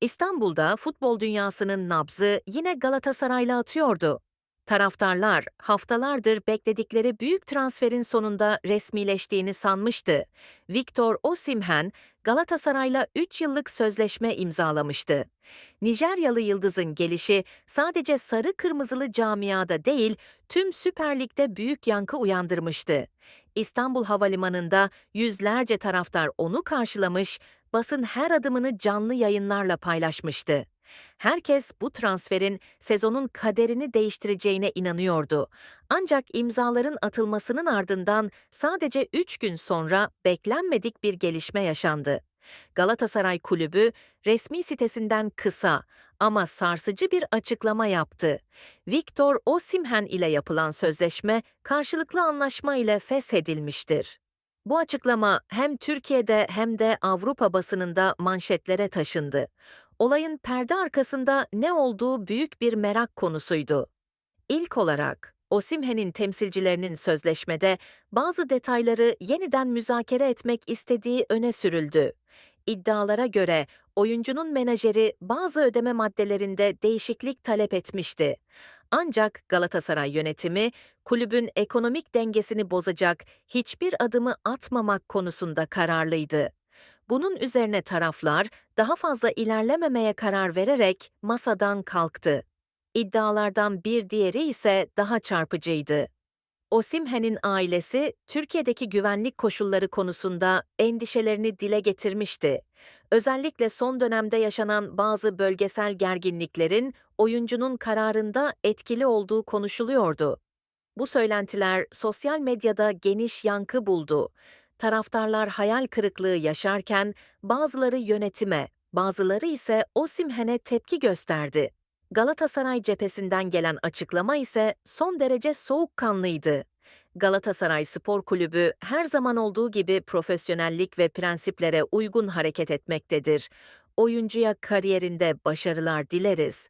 İstanbul'da futbol dünyasının nabzı yine Galatasaray'la atıyordu. Taraftarlar haftalardır bekledikleri büyük transferin sonunda resmileştiğini sanmıştı. Victor Osimhen Galatasaray'la 3 yıllık sözleşme imzalamıştı. Nijeryalı yıldızın gelişi sadece sarı kırmızılı camiada değil, tüm Süper Lig'de büyük yankı uyandırmıştı. İstanbul Havalimanı'nda yüzlerce taraftar onu karşılamış, basın her adımını canlı yayınlarla paylaşmıştı. Herkes bu transferin sezonun kaderini değiştireceğine inanıyordu. Ancak imzaların atılmasının ardından sadece 3 gün sonra beklenmedik bir gelişme yaşandı. Galatasaray Kulübü resmi sitesinden kısa ama sarsıcı bir açıklama yaptı. Victor Osimhen ile yapılan sözleşme karşılıklı anlaşma ile feshedilmiştir. Bu açıklama hem Türkiye'de hem de Avrupa basınında manşetlere taşındı. Olayın perde arkasında ne olduğu büyük bir merak konusuydu. İlk olarak Osimhen'in temsilcilerinin sözleşmede bazı detayları yeniden müzakere etmek istediği öne sürüldü. İddialara göre oyuncunun menajeri bazı ödeme maddelerinde değişiklik talep etmişti. Ancak Galatasaray yönetimi kulübün ekonomik dengesini bozacak hiçbir adımı atmamak konusunda kararlıydı. Bunun üzerine taraflar daha fazla ilerlememeye karar vererek masadan kalktı. İddialardan bir diğeri ise daha çarpıcıydı. Osimhen'in ailesi Türkiye'deki güvenlik koşulları konusunda endişelerini dile getirmişti. Özellikle son dönemde yaşanan bazı bölgesel gerginliklerin oyuncunun kararında etkili olduğu konuşuluyordu. Bu söylentiler sosyal medyada geniş yankı buldu. Taraftarlar hayal kırıklığı yaşarken bazıları yönetime, bazıları ise Osimhen'e tepki gösterdi. Galatasaray cephesinden gelen açıklama ise son derece soğukkanlıydı. Galatasaray Spor Kulübü her zaman olduğu gibi profesyonellik ve prensiplere uygun hareket etmektedir. Oyuncuya kariyerinde başarılar dileriz.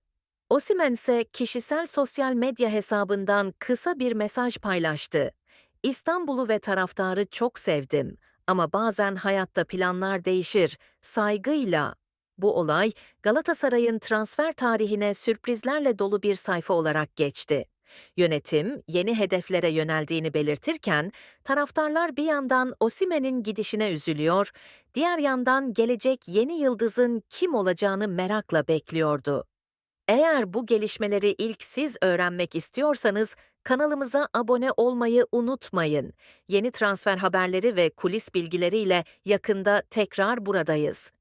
Osimhen ise kişisel sosyal medya hesabından kısa bir mesaj paylaştı. İstanbul'u ve taraftarı çok sevdim ama bazen hayatta planlar değişir, saygıyla. Bu olay Galatasaray'ın transfer tarihine sürprizlerle dolu bir sayfa olarak geçti. Yönetim yeni hedeflere yöneldiğini belirtirken taraftarlar bir yandan Osimen'in gidişine üzülüyor, diğer yandan gelecek yeni yıldızın kim olacağını merakla bekliyordu. Eğer bu gelişmeleri ilk siz öğrenmek istiyorsanız kanalımıza abone olmayı unutmayın. Yeni transfer haberleri ve kulis bilgileriyle yakında tekrar buradayız.